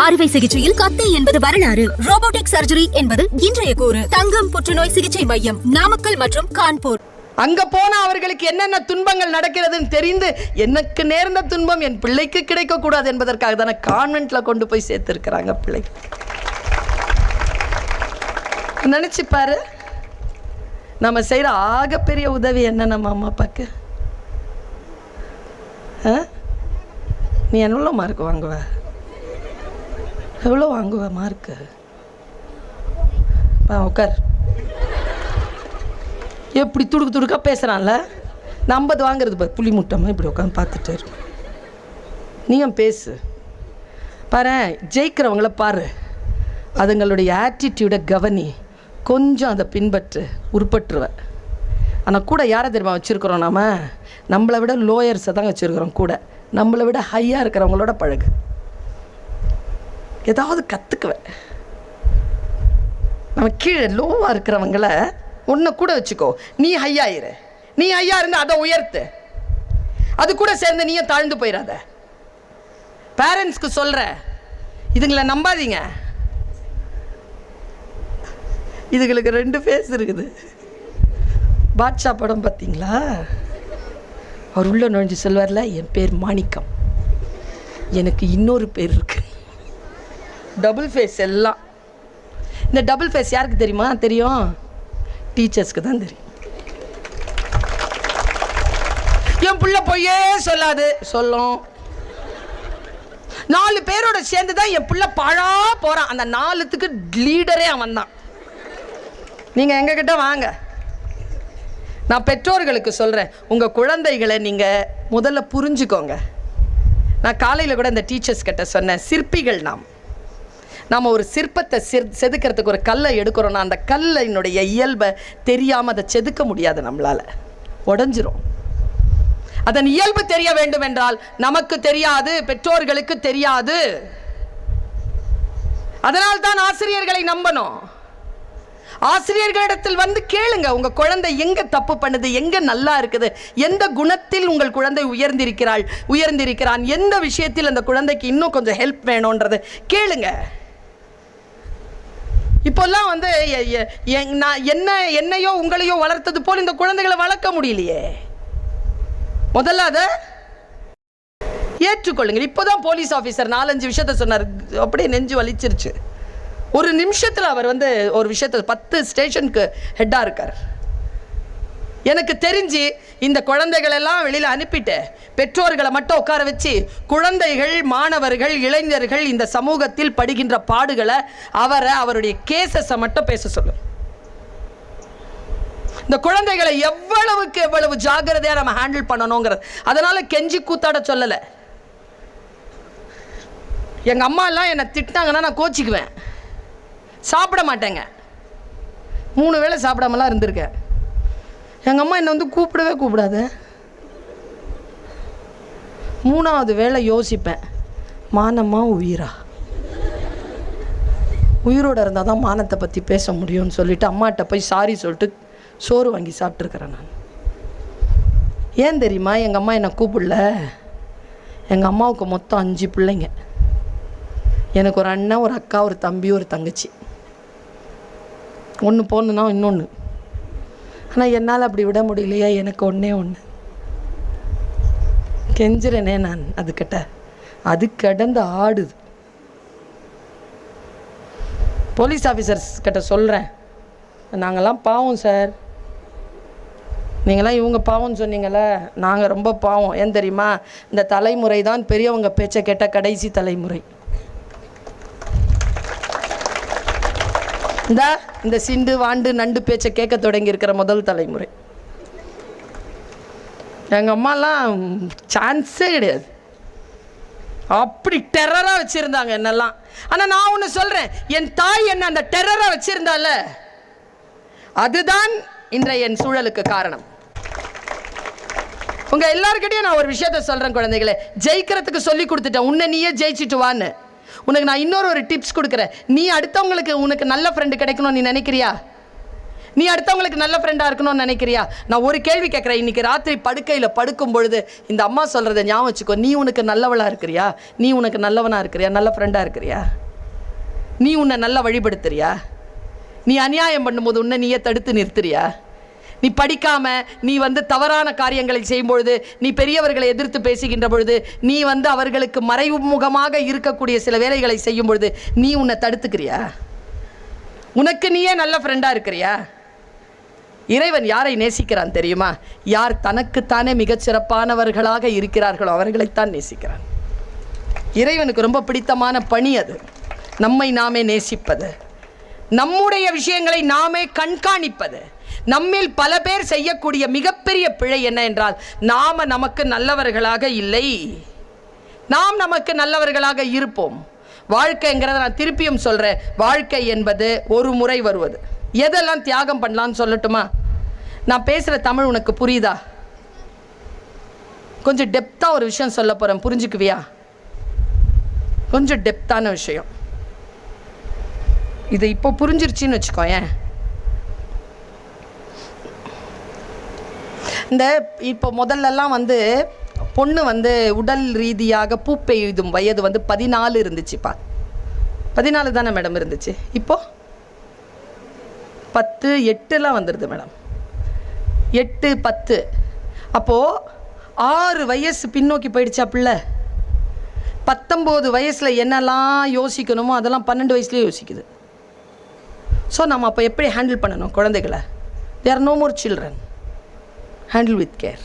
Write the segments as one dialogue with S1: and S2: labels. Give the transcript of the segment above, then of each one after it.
S1: அறுவை சிகிச்சையில் கத்தி என்பது வரலாறு. ரோபோட்டிக் சர்ஜரி என்பது இன்றைய கூறு. தங்கம் புற்றுநோய் சிகிச்சை மையம் நாமக்கல் மற்றும் கான்பூர்.
S2: அங்க போனா அவர்களுக்கு என்னென்ன துன்பங்கள் நடக்கிறதுன்னு தெரிந்து எனக்கு நேர்ந்த துன்பம் என் பிள்ளைக்கு கிடைக்க கூடாது என்பதற்காக தானே கான்வென்ட்ல கொண்டு போய் சேர்த்திருக்கிறாங்க பிள்ளை. நினைச்சு பாரு. நம்ம செய்யற ஆகப்பெரிய உதவி என்ன நம்ம அம்மா அப்பாக்கு? ஆ? நீ என்ன மார்க் வாங்குவ? எவ்வளோ வாங்குவ மார்க்கு உட்கார் எப்படி துடுக்கு துடுக்கா பேசுகிறான்ல நான் ஐம்பது வாங்குறது பாரு புளி முட்டமாக இப்படி உட்காந்து பார்த்துட்டு இரு. நீயும் பேசு? பாரு ஜெயிக்கிறவங்கள பாரு. அதுங்களுடைய ஆட்டிடியூடை கவனி. கொஞ்சம் அதை பின்பற்று உருப்பட்டுருவேன் ஆனால் கூட யாரை தெரியுமா வச்சுருக்குறோம் நாம்? நம்மளை விட லோயர்ஸை தான் வச்சுருக்குறோம் கூட. நம்மளை விட ஹையாக இருக்கிறவங்களோட பழகு. ஏதாவது கற்றுக்குவேன் நம்ம கீழே லோவாக இருக்கிறவங்கள ஒன்றை கூட வச்சுக்கோ. நீ ஹையாயிரு நீ ஹையா இருந்து அதை உயர்த்து. அது கூட சேர்ந்து நீயும் தாழ்ந்து போயிடாத. பேரண்ட்ஸ்க்கு சொல்கிற இதுங்களை நம்பாதீங்க. இதுகளுக்கு ரெண்டு ஃபேஸ் இருக்குது. பாட்ஷா படம் பார்த்தீங்களா? அவர் உள்ள நுழைஞ்சு சொல்வார்ல என் பேர் மாணிக்கம். எனக்கு இன்னொரு பேர் இருக்கு. டபுள் ஃபேஸ் எல்லாம். இந்த டபுள் ஃபேஸ் யாருக்கு தெரியுமா? தெரியும். டீச்சர்ஸ்க்கு தான் தெரியும். என் பிள்ளை பொய்யே சொல்லாது. சொல்லும். நாலு பேரோட சேர்ந்து தான் என் பிள்ளை பழா போகிறான் அந்த நாலுத்துக்கு லீடரே அவன் தான் நீங்கள் எங்ககிட்ட வாங்க. நான் பெற்றோர்களுக்கு சொல்கிறேன் உங்கள் குழந்தைகளை நீங்கள் முதல்ல புரிஞ்சுக்கோங்க. நான் காலையில் கூட இந்த டீச்சர்ஸ் கிட்ட சொன்னேன். சிற்பிகள் நாம். நாம் ஒரு சிற்பத்தை சிற் செதுக்கிறதுக்கு ஒரு கல்லை எடுக்கிறோன்னா அந்த கல்லினுடைய இயல்பை தெரியாமல் அதை செதுக்க முடியாது நம்மளால். உடஞ்சிரும். அதன் இயல்பு தெரிய வேண்டும் என்றால் நமக்கு தெரியாது பெற்றோர்களுக்கு தெரியாது. அதனால் தான் ஆசிரியர்களை நம்பணும். ஆசிரியர்களிடத்தில் வந்து கேளுங்க உங்க குழந்தை எங்க தப்பு பண்ணுது எங்க நல்லா இருக்குது எந்த குணத்தில் உங்கள் குழந்தை உயர்ந்திருக்கிறாள் உயர்ந்திருக்கிறான் எந்த விஷயத்தில் அந்த குழந்தைக்கு இன்னும் கொஞ்சம் ஹெல்ப் வேணும்ன்றது கேளுங்க. இப்போல்லாம் வந்து எ- நான் என்ன என்னையோ உங்களையோ வளர்த்தது போல் இந்த குழந்தைகளை வளர்க்க முடியலையே. முதல்ல அதை ஏற்றுக்கொள்ளுங்கள். இப்போதான் போலீஸ் ஆஃபீஸர் நாலஞ்சு விஷயத்த சொன்னார். அப்படியே நெஞ்சு வலிச்சிருச்சு. ஒரு நிமிஷத்தில் அவர் வந்து ஒரு விஷயத்த பத்து ஸ்டேஷனுக்கு ஹெட்டாக இருக்கார். எனக்கு தெரிஞ்சு இந்த குழந்தைகள் எல்லாம் வெளியில் அனுப்பிட்டு பெற்றோர்களை மட்டும் உட்கார வச்சு குழந்தைகள் மாணவர்கள் இளைஞர்கள் இந்த சமூகத்தில் படுகின்ற பாடுகளை அவரை அவருடைய கேசஸை மட்டும் பேச சொல்லு. இந்த குழந்தைகளை எவ்வளவுக்கு எவ்வளவு ஜாக்கிரதையா நம்ம ஹேண்டில் பண்ணணுங்கிறது. அதனால கெஞ்சி கூத்தாட சொல்லலை. எங்க அம்மா எல்லாம் என்னை திட்டினாங்கன்னா நான் கோச்சிக்குவேன். சாப்பிட மாட்டேங்க. மூணு வேளை சாப்பிடாமலாம் இருந்திருக்கேன். எங்கள் அம்மா என்னை வந்து கூப்பிடவே கூப்பிடாத. மூணாவது வேளை யோசிப்பேன் மானமா உயிரா? உயிரோட இருந்தால் தான் மானத்தை பற்றி பேச முடியும்னு சொல்லிட்டு அம்மாட்ட போய் சாரி சொல்லிட்டு சோறு வாங்கி சாப்பிட்ருக்குறேன் நான். ஏன் தெரியுமா எங்கள் அம்மா என்னை கூப்பிடல? எங்கள் அம்மாவுக்கு மொத்தம் அஞ்சு பிள்ளைங்க. எனக்கு ஒரு அண்ணன் ஒரு அக்கா ஒரு தம்பி ஒரு தங்கச்சி. ஒன்று போகணுன்னா இன்னொன்று ஆனால் என்னால் அப்படி விட முடியலையா எனக்கு ஒன்றே ஒன்று கெஞ்சிறனே நான் அதுக்கிட்ட அது கடந்து ஆடுது. போலீஸ் ஆஃபீஸர்ஸ் கிட்ட சொல்கிறேன் நாங்கள்லாம் பாவம் சார். நீங்களாம் இவங்க பாவம்னு சொன்னீங்களே நாங்கள் ரொம்ப பாவம். ஏன் தெரியுமா? இந்த தலைமுறை தான் பெரியவங்க பேச்சை கேட்ட கடைசி தலைமுறை. இந்த இந்த சிண்டு வாண்டு நண்டு பேச்சை கேட்க தொடங்கி இருக்கிற முதல் தலைமுறை. எங்கள் அம்மாலாம் சான்ஸே கிடையாது. அப்படி டெரராக வச்சுருந்தாங்க என்னெல்லாம். ஆனால் நான் ஒன்று சொல்கிறேன் என் தாய் என்ன அந்த டெரராக வச்சுருந்தால? அதுதான் இன்றைய என் சூழலுக்கு காரணம். உங்கள் எல்லாருக்கிட்டையும் நான் ஒரு விஷயத்த சொல்கிறேன் குழந்தைகளே. ஜெயிக்கிறதுக்கு சொல்லி கொடுத்துட்டேன். உன்னை நீயே ஜெயிச்சிட்டு வான்னு. உனக்கு நான் இன்னொரு ஒரு டிப்ஸ் கொடுக்குறேன். நீ அடுத்தவங்களுக்கு உனக்கு நல்ல ஃப்ரெண்டு கிடைக்கணும்னு நீ நினைக்கிறியா? நீ அடுத்தவங்களுக்கு நல்ல ஃப்ரெண்டாக இருக்கணும்னு நினைக்கிறியா? நான் ஒரு கேள்வி கேட்குறேன். இன்னைக்கு ராத்திரி படுக்கையில் படுக்கும் பொழுது இந்த அம்மா சொல்கிறத ஞாபகம் வச்சுக்கோ. நீ உனக்கு நல்லவளாக இருக்கிறியா? நீ உனக்கு நல்லவனாக இருக்கிறியா? நல்ல ஃப்ரெண்டாக இருக்கிறியா? நீ உன்னை நல்லா வழிபடுத்துறியா? நீ அநியாயம் பண்ணும்போது உன்னை நீயே தடுத்து நிறுத்துறியா? நீ படிக்காம நீ வந்து தவறான காரியங்களை செய்யும் பொழுது நீ பெரியவர்களை எதிர்த்து பேசுகின்ற பொழுது நீ வந்து அவர்களுக்கு மறைமுகமாக இருக்கக்கூடிய சில வேலைகளை செய்யும் பொழுது நீ உன்னை தடுத்துக்கிறியா? உனக்கு நீயே நல்ல ஃப்ரெண்டாக இருக்கிறியா? இறைவன் யாரை நேசிக்கிறான் தெரியுமா? யார் தனக்குத்தானே மிகச்சிறப்பானவர்களாக இருக்கிறார்களோ அவர்களைத்தான் நேசிக்கிறான். இறைவனுக்கு ரொம்ப பிடித்தமான பணி அது. நம்மை நாமே நேசிப்பது. நம்முடைய விஷயங்களை நாமே கண்காணிப்பது. நம்மில் பல பேர் செய்யக்கூடிய மிகப்பெரிய பிழை என்ன என்றால் நாம் நமக்கு நல்லவர்களாக இல்லை. நாம் நமக்கு நல்லவர்களாக இருப்போம். வாழ்க்கைங்கிறத நான் திருப்பியும் சொல்கிறேன் வாழ்க்கை என்பது ஒரு முறை வருவது. எதெல்லாம் தியாகம் பண்ணலான்னு சொல்லட்டுமா? நான் பேசுகிற தமிழ் உனக்கு புரியுதா? கொஞ்சம் டெப்த்தாக ஒரு விஷயம் சொல்ல போகிறேன் புரிஞ்சுக்குவியா? கொஞ்சம் டெப்த்தான விஷயம். இது இப்போ புரிஞ்சிருச்சின்னு வச்சுக்கோயேன். இந்த இப்போ முதல்லலாம் வந்து பொண்ணு வந்து உடல் ரீதியாக பூ பெய்தும் வயது வந்து பதினாலு இருந்துச்சுப்பா. பதினாலு தானே மேடம் இருந்துச்சு? இப்போ? பத்து எட்டுலாம் வந்துடுது மேடம். எட்டு பத்து. அப்போது ஆறு வயசு பின்னோக்கி போயிடுச்சா பிள்ளை? பத்தொம்போது வயசில் என்னெல்லாம் யோசிக்கணுமோ அதெல்லாம் பன்னெண்டு வயசுலேயே யோசிக்குது. ஸோ நம்ம அப்போ எப்படி ஹேண்டில் பண்ணணும் குழந்தைகளை? There no more children handle with care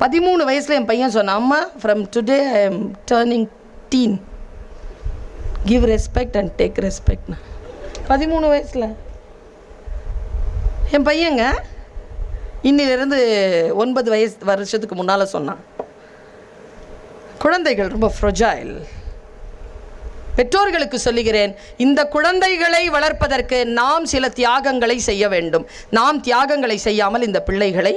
S2: பதிமூணு வயசில் என் பையன் சொன்னான் அம்மா from today I am turning teen give respect and take ரெஸ்பெக்ட்னா பதிமூணு வயசில். என் பையங்க இன்னிலிருந்து ஒன்பது வயசு வருஷத்துக்கு முன்னால் சொன்னான் குழந்தைகள் ரொம்ப ஃப்ரொஜாயில் பெற்றோர்களுக்கு சொல்லுகிறேன் இந்த குழந்தைகளை வளர்ப்பதற்கு நாம் சில தியாகங்களை செய்ய வேண்டும். நாம் தியாகங்களை செய்யாமல் இந்த பிள்ளைகளை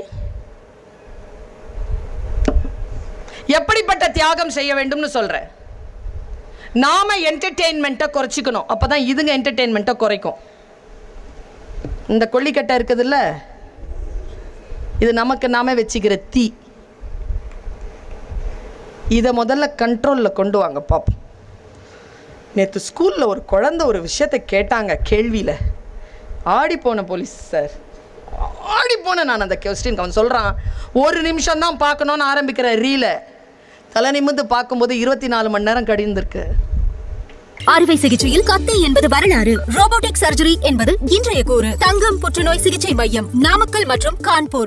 S2: எப்படிப்பட்ட தியாகம் செய்ய வேண்டும்னு சொல்கிறேன் நாம் என்டர்டெயின்மெண்ட்டை குறைச்சிக்கணும். அப்போ தான் இதுங்க என்டர்டெயின்மெண்ட்டை குறைக்கும். இந்த கொல்லிக்கட்டை இருக்குதுல்ல? இது நமக்கு நாம வச்சுக்கிற தீ. இதை முதல்ல கண்ட்ரோலில் கொண்டு வாங்க பாப்போம். நேற்று ஸ்கூலில் ஒரு குழந்தை ஒரு விஷயத்தை கேட்டாங்க கேள்வியில். ஆடி போன போலீஸ் சார். ஆடி போன நான் அந்த கொஸ்டின் அவன் சொல்கிறான் ஒரு நிமிஷம் தான் பார்க்கணுன்னு ஆரம்பிக்கிற ரீலை. தலை நிமிர்ந்து பார்க்கும்போது இருபத்தி நாலு மணி நேரம் கடிந்திருக்கு.
S1: அறுவை சிகிச்சையில் கத்தை என்பது வரலாறு. ரோபோட்டிக் சர்ஜரி என்பது இன்றைய கூறு. தங்கம் புற்றுநோய் சிகிச்சை மையம் நாமக்கல் மற்றும் கான்பூர்.